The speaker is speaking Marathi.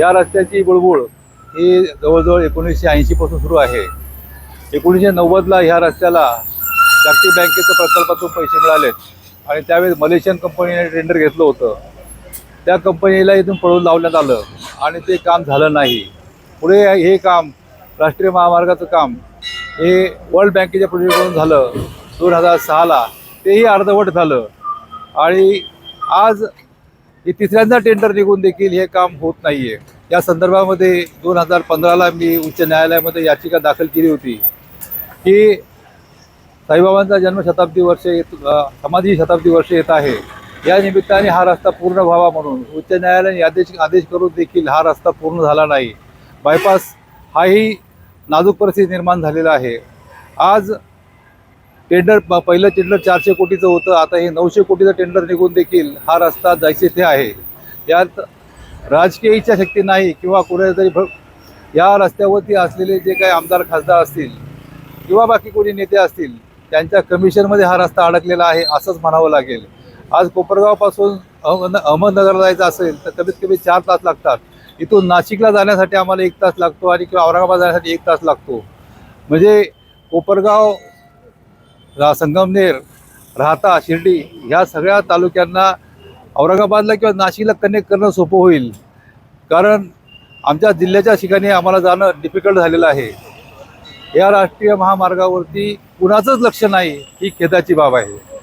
या रस्त्याची बुळबुळ ही जवळजवळ एकोणीसशे ऐंशीपासून सुरू आहे. एकोणीसशे नव्वदला ह्या रस्त्याला जागतिक बँकेचं प्रकल्पातून पैसे मिळालेत. आणि त्यावेळेस मलेशियन कंपनीने टेंडर घेतलं होतं. त्या कंपनीला इथून पळवून लावण्यात आलं आणि ते काम झालं नाही. पुढे हे काम राष्ट्रीय महामार्गाचं काम हे वर्ल्ड बँकेच्या प्रोजेक्टकडून झालं दोन हजार सहाला. तेही अर्धवट झालं. आणि आज हे तिसऱ्यांदा टेंडर निघून देखील हे काम होत नाही आहे या संदर्भामध्ये दोन हजार पंधराला मी उच्च न्यायालयामध्ये याचिका दाखल केली होती की साईबाबांचा जन्मशताब्दी वर्ष येत समाधी शताब्दी वर्ष येत आहे. या निमित्ताने हा रस्ता पूर्ण व्हावा म्हणून उच्च न्यायालयाने आदेश आदेश करून देखील हा रस्ता पूर्ण झाला नाही. बायपास हाही नाजूक परिस्थिती निर्माण झालेला आहे. आज टेंडर पहिलं टेंडर चारशे कोटीचं होतं आता हे नऊशे कोटीचं टेंडर निघून देखील हा रस्ता जायचे ते आहे. यात राजकीय इच्छा शक्ती नाही किंवा कुठेतरी भ- या रस्त्यावरती असलेले जे काही आमदार खासदार असतील किंवा बाकी कोणी नेते असतील त्यांच्या कमिशनमध्ये हा रस्ता अडकलेला आहे असंच म्हणावं लागेल. आज कोपरगावपासून अहमद अहमदनगरला जायचं असेल तर कमीत कमी चार तास लागतात. इथून नाशिकला जाण्यासाठी आम्हाला एक तास लागतो आणि किंवा औरंगाबाद जाण्यासाठी एक तास लागतो. म्हणजे कोपरगाव रा संगमनेर राहता शिर्डी ह्या सगळ्या तालुक्यांना औरंगाबादला किंवा नाशिकला कनेक्ट करणं सोपं होईल. कारण आमच्या जिल्ह्याच्या ठिकाणी आम्हाला जाणं डिफिकल्ट झालेलं आहे. या राष्ट्रीय महामार्गावरती कुणाचंच लक्ष नाही ही खेदाची बाब आहे.